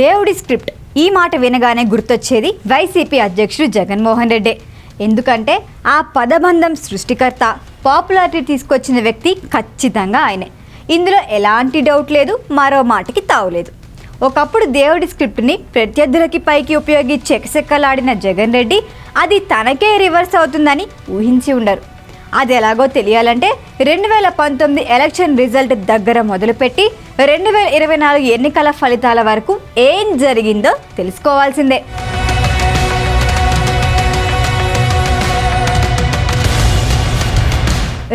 దేవుడి స్క్రిప్ట్. ఈ మాట వినగానే గుర్తొచ్చేది వైసీపీ అధ్యక్షుడు జగన్మోహన్ రెడ్డి. ఎందుకంటే ఆ పదబంధం సృష్టికర్త పాపులారిటీ తీసుకొచ్చిన వ్యక్తి ఖచ్చితంగా ఆయనే. ఇందులో ఎలాంటి డౌట్ లేదు మరో మాటకి తావులేదు ఒకప్పుడు దేవుడి స్క్రిప్ట్ని ప్రత్యర్థులకి పైకి ఉపయోగించి చెక్కసెక్కలాడిన జగన్ రెడ్డి అది తనకే రివర్స్ అవుతుందని ఊహించి ఉండరు. అది ఎలాగో తెలియాలంటే రెండు వేల పంతొమ్మిది ఎలక్షన్ రిజల్ట్ దగ్గర మొదలుపెట్టి రెండు వేల ఇరవై నాలుగు ఎన్నికల ఫలితాల వరకు ఏం జరిగిందో తెలుసుకోవాల్సిందే.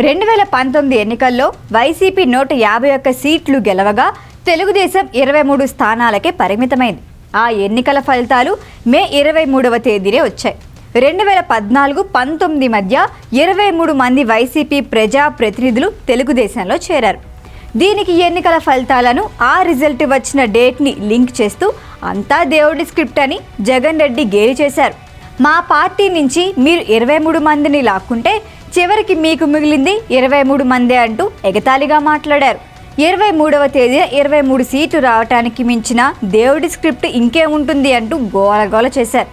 రెండు వేల పంతొమ్మిది ఎన్నికల్లో వైసీపీ నూట యాభై ఒక్క సీట్లు గెలవగా తెలుగుదేశం ఇరవై మూడు స్థానాలకే పరిమితమైంది. ఆ ఎన్నికల ఫలితాలు మే ఇరవై మూడవ తేదీనే వచ్చాయి. రెండు వేల పద్నాలుగు పంతొమ్మిది మధ్య ఇరవై మూడు మంది వైసీపీ ప్రజా ప్రతినిధులు తెలుగుదేశంలో చేరారు. దీనికి ఎన్నికల ఫలితాలను ఆ రిజల్ట్ వచ్చిన డేట్ని లింక్ చేస్తూ అంతా దేవుడి స్క్రిప్ట్ అని జగన్ రెడ్డి గేలి చేశారు. మా పార్టీ నుంచి మీరు ఇరవై మూడు మందిని లాక్కుంటే చివరికి మీకు మిగిలింది ఇరవై మూడు మందే అంటూ ఎగతాళిగా మాట్లాడారు. ఇరవై మూడవ తేదీన ఇరవై మూడు సీట్లు రావటానికి మించిన దేవుడి స్క్రిప్ట్ ఇంకే ఉంటుంది అంటూ గోలగోల చేశారు.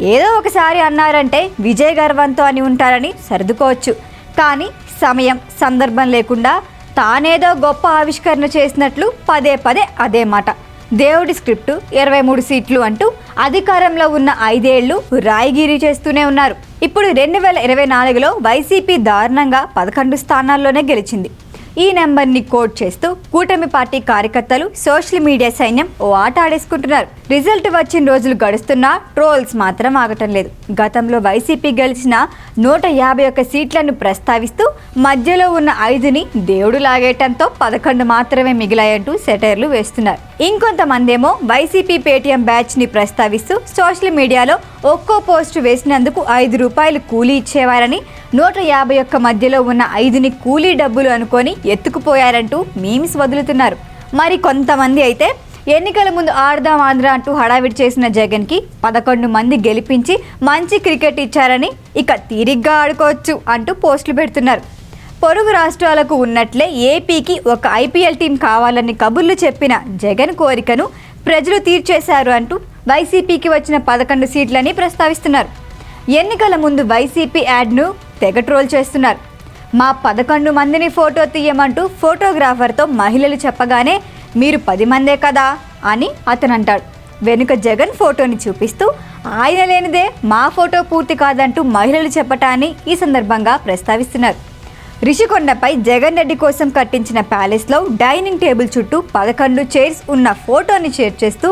ఏదో ఒకసారి అన్నారంటే విజయ గర్వంతో అని ఉంటారని సర్దుకోవచ్చు. కానీ సమయం సందర్భం లేకుండా తానేదో గొప్ప ఆవిష్కరణ చేసినట్లు పదే పదే అదే మాట. దేవుడి స్క్రిప్టు ఇరవై మూడు సీట్లు అంటూ అధికారంలో ఉన్న ఐదేళ్ళు రాయిగిరి చేస్తూనే ఉన్నారు. ఇప్పుడు రెండు వేల ఇరవై నాలుగులో వైసీపీ దారుణంగా పదకొండు స్థానాల్లోనే గెలిచింది. ఈ నెంబర్ని కోట్ చేస్తూ కూటమి పార్టీ కార్యకర్తలు సోషల్ మీడియా సైన్యం ఓ ఆట ఆడేసుకుంటున్నారు. రిజల్ట్ వచ్చిన రోజులు గడుస్తున్నా ట్రోల్స్ మాత్రం ఆగటం లేదు. గతంలో వైసీపీ గెలిచిన నూట యాభై ఒక్క సీట్లను ప్రస్తావిస్తూ మధ్యలో ఉన్న ఐదుని దేవుడు లాగేయటంతో పదకొండు మాత్రమే మిగిలాయంటూ సెటైర్లు వేస్తున్నారు. ఇంకొంతమందేమో వైసీపీ పేటీఎం బ్యాచ్ని ప్రస్తావిస్తూ సోషల్ మీడియాలో ఒక్కో పోస్టు వేసినందుకు ఐదు రూపాయలు కూలీ ఇచ్చేవారని నూట యాభై ఒక్క మధ్యలో ఉన్న ఐదుని కూలీ డబ్బులు అనుకొని ఎత్తుకుపోయారంటూ మీమ్స్ వదులుతున్నారు. మరి కొంతమంది అయితే ఎన్నికల ముందు ఆడదాం ఆంధ్ర అంటూ హడావిడి చేసిన జగన్కి పదకొండు మంది గెలిపించి మంచి క్రికెట్ ఇచ్చారని ఇక తీరిగ్గా ఆడుకోవచ్చు అంటూ పోస్టులు పెడుతున్నారు. పొరుగు రాష్ట్రాలకు ఉన్నట్లే ఏపీకి ఒక ఐపీఎల్ టీం కావాలని కబుర్లు చెప్పిన జగన్ కోరికను ప్రజలు తీర్చేశారు అంటూ వైసీపీకి వచ్చిన పదకొండు సీట్లని ప్రస్తావిస్తున్నారు. ఎన్నికల ముందు వైసీపీ యాడ్ను తెగ ట్రోల్ చేస్తున్నారు. మా పదకొండు మందిని ఫోటో తీయమంటూ ఫోటోగ్రాఫర్తో మహిళలు చెప్పగానే మీరు పది మందే కదా? అని అతను అంటాడు వెనుక జగన్ ఫోటోని చూపిస్తూ ఆయన లేనిదే మా ఫోటో పూర్తి కాదంటూ మహిళలు చెప్పటాన్ని ఈ సందర్భంగా ప్రస్తావిస్తున్నారు. రిషికొండపై జగన్ రెడ్డి కోసం కట్టించిన ప్యాలెస్లో డైనింగ్ టేబుల్ చుట్టూ పదకొండు చైర్స్ ఉన్న ఫోటోని షేర్ చేస్తూ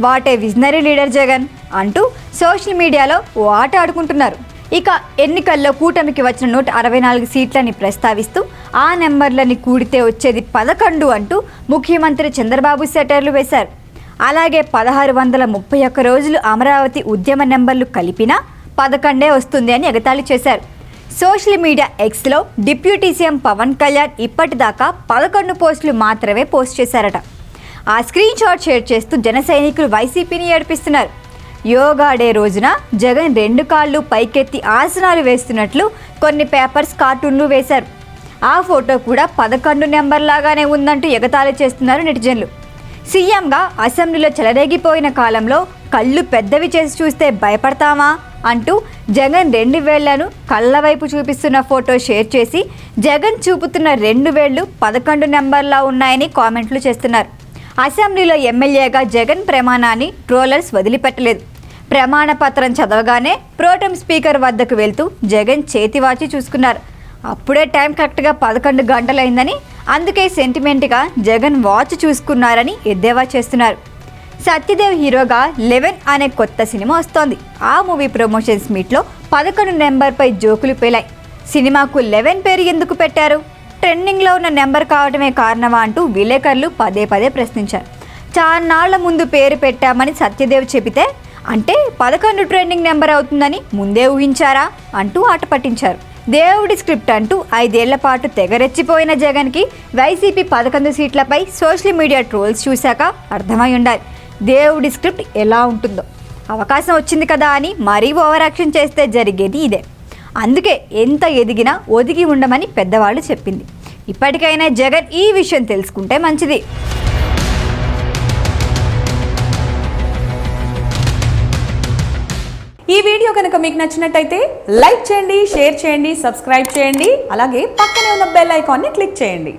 వాటే విజనరీ లీడర్ జగన్ అంటూ సోషల్ మీడియాలో ఓ ఆట ఆడుకుంటున్నారు. ఇక ఎన్నికల్లో కూటమికి వచ్చిన నూట అరవై నాలుగు సీట్లని ప్రస్తావిస్తూ ఆ నెంబర్లని కూడితే వచ్చేది పదకొండు అంటూ ముఖ్యమంత్రి చంద్రబాబు సెటర్లు వేశారు. అలాగే పదహారు వందల ముప్పై ఒక్క రోజులు అమరావతి ఉద్యమ నెంబర్లు కలిపినా పదకొండే వస్తుంది అని ఎగతాళి చేశారు. సోషల్ మీడియా ఎక్స్లో డిప్యూటీ సీఎం పవన్ కళ్యాణ్ ఇప్పటిదాకా పదకొండు పోస్టులు మాత్రమే పోస్ట్ చేశారట. ఆ స్క్రీన్ షాట్ షేర్ చేస్తూ జన సైనికులు వైసీపీని ఏడిపిస్తున్నారు. యోగా డే రోజున జగన్ రెండు కాళ్ళు పైకెత్తి ఆసనాలు వేస్తున్నట్లు కొన్ని పేపర్స్ కార్టూన్లు వేశారు. ఆ ఫోటో కూడా పదకొండు నెంబర్ లాగానే ఉందంటూ ఎగతాళి చేస్తున్నారు నెటిజన్లు. సీఎంగా అసెంబ్లీలో చెలరేగిపోయిన కాలంలో కళ్ళు పెద్దవి చేసి చూస్తే భయపడతామా అంటూ జగన్ రెండు వేళ్ళను కళ్ళ వైపు చూపిస్తున్న ఫోటో షేర్ చేసి జగన్ చూపుతున్న రెండు వేళ్ళు పదకొండు నెంబర్లా ఉన్నాయని కామెంట్లు చేస్తున్నారు. అసెంబ్లీలో ఎమ్మెల్యేగా జగన్ ప్రమాణాన్ని ట్రోలర్స్ వదిలిపెట్టలేదు. ప్రమాణ పత్రం చదవగానే ప్రోటం స్పీకర్ వద్దకు వెళ్తూ జగన్ చేతివాచి చూసుకున్నారు. అప్పుడే టైం కరెక్ట్గా పదకొండు గంటలైందని అందుకే సెంటిమెంట్గా జగన్ వాచ్ చూసుకున్నారని ఎద్దేవా చేస్తున్నారు. సత్యదేవ్ హీరోగా లెవెన్ అనే కొత్త సినిమా వస్తోంది. ఆ మూవీ ప్రమోషన్స్ మీట్లో పదకొండు నెంబర్పై జోకులు పేలాయి. సినిమాకు లెవెన్ పేరు ఎందుకు పెట్టారు? ట్రెండింగ్లో ఉన్న నెంబర్ కావడమే కారణమా అంటూ విలేకరులు పదే పదే ప్రశ్నించారు. చాన్నాళ్ళ ముందు పేరు పెట్టామని సత్యదేవ్ చెబితే అంటే పదకొండు ట్రెండింగ్ నెంబర్ అవుతుందని ముందే ఊహించారా అంటూ ఆట పట్టించారు. దేవుడి స్క్రిప్ట్ అంటూ ఐదేళ్ళ పాటు తెగరెచ్చిపోయిన జగన్కి వైసీపీ పదకొండు సీట్లపై సోషల్ మీడియా ట్రోల్స్ చూశాక అర్థమై ఉండాలి దేవుడి స్క్రిప్ట్ ఎలా ఉంటుందో. అవకాశం వచ్చింది కదా అని మరీ ఓవరాక్షన్ చేస్తే జరిగేది ఇదే. అందుకే ఎంత ఎదిగినా ఒదిగి ఉండమని పెద్దవాళ్ళు చెప్పింది. ఇప్పటికైనా జగన్ ఈ విషయం తెలుసుకుంటే మంచిది. ఈ వీడియో కనుక మీకు నచ్చినట్టయితే లైక్ చేయండి షేర్ చేయండి సబ్స్క్రైబ్ చేయండి అలాగే పక్కనే ఉన్న బెల్ ఐకాన్ని క్లిక్ చేయండి.